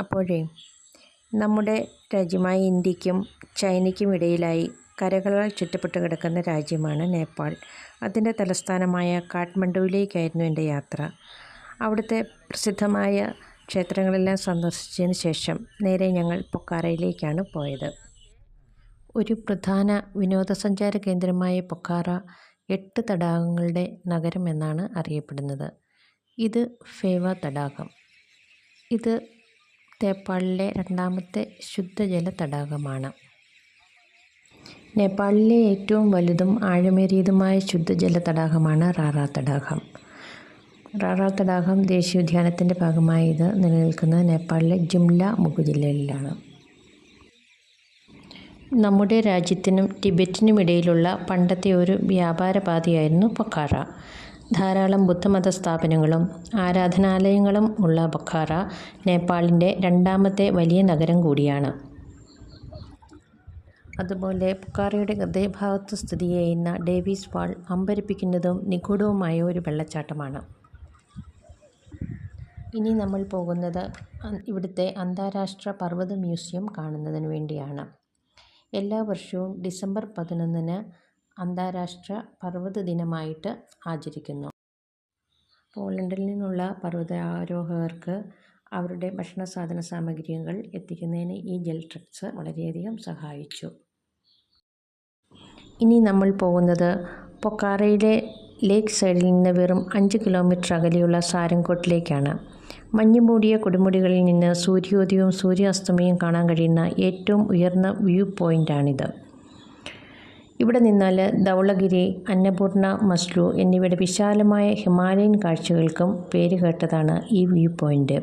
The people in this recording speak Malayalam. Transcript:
അപ്പോഴേ നമ്മുടെ രാജ്യമായ ഇന്ത്യക്കും ചൈനയ്ക്കും ഇടയിലായി കരകളാൽ ചുറ്റപ്പെട്ട് കിടക്കുന്ന രാജ്യമാണ് നേപ്പാൾ. അതിന്റെ തലസ്ഥാനമായ കാഠ്മണ്ഡുവിലേക്കായിരുന്നു എന്റെ യാത്ര. അവിടുത്തെ പ്രസിദ്ധമായ ക്ഷേത്രങ്ങളെല്ലാം സന്ദർശിച്ചതിന് ശേഷം നേരെ ഞങ്ങൾ പൊക്കാറയിലേക്കാണ് പോയത്. ഒരു പ്രധാന വിനോദസഞ്ചാര കേന്ദ്രമായ പൊക്കാറ എട്ട് തടാകങ്ങളുടെ നഗരം എന്നാണ് അറിയപ്പെടുന്നത്. ഇത് ഫേവ തടാകം. ഇത് നേപ്പാളിലെ രണ്ടാമത്തെ ശുദ്ധജല തടാകമാണ്. നേപ്പാളിലെ ഏറ്റവും വലുതും ആഴമേറിയതുമായ ശുദ്ധജല തടാകമാണ് റാറാ തടാകം. റാറാ തടാകം ദേശീയോദ്യാനത്തിന്റെ ഭാഗമായി ഇത് നിലനിൽക്കുന്നത് നേപ്പാളിലെ ജുംല ഉപജില്ലയിലാണ് നമ്മുടെ രാജ്യത്തിനും ടിബറ്റിനും ഇടയിലുള്ള പണ്ടത്തെ ഒരു വ്യാപാര പാതയായിരുന്നു പൊക്കാറ ധാരാളം ബുദ്ധമത സ്ഥാപനങ്ങളും ആരാധനാലയങ്ങളും ഉള്ള പൊക്കാറ നേപ്പാളിന്റെ രണ്ടാമത്തെ വലിയ നഗരം കൂടിയാണ്. അതുപോലെ ബൊക്കാറയുടെ ഹൃദയഭാഗത്ത് സ്ഥിതി ചെയ്യുന്ന ഡേവീസ് വാൾ അമ്പരിപ്പിക്കുന്നതും നിഗൂഢവുമായ ഒരു വെള്ളച്ചാട്ടമാണ്. ഇനി നമ്മൾ പോകുന്നത് ഇവിടുത്തെ അന്താരാഷ്ട്ര പർവത മ്യൂസിയം കാണുന്നതിന് വേണ്ടിയാണ്. എല്ലാ വർഷവും ഡിസംബർ പതിനൊന്നിന് അന്താരാഷ്ട്ര പർവത ദിനമായിട്ട് ആചരിക്കുന്നു. പോളണ്ടിൽ നിന്നുള്ള പർവതാരോഹകർക്ക് അവരുടെ ഭക്ഷണ സാധന സാമഗ്രികൾ എത്തിക്കുന്നതിന് ഈ ജെൽ ട്രക്സ് വളരെയധികം സഹായിച്ചു. ഇനി നമ്മൾ പോകുന്നത് പൊക്കാറയിലെ ലേക്ക് സൈഡിൽ നിന്ന് വെറും അഞ്ച് കിലോമീറ്റർ അകലെയുള്ള സാരംകോട്ടിലേക്കാണ്. മഞ്ഞ് മൂടിയ കൊടുമുടികളിൽ നിന്ന് സൂര്യോദയവും സൂര്യാസ്തമയവും കാണാൻ കഴിയുന്ന ഏറ്റവും ഉയർന്ന വ്യൂ പോയിന്റാണിത് ഇവിടെ നിന്നാൽ ധവളഗിരി അന്നപൂർണ മസ്ലു എന്നിവയുടെ വിശാലമായ ഹിമാലയൻ കാഴ്ചകൾക്കും പേരുകേട്ടതാണ് ഈ വ്യൂ പോയിന്റ്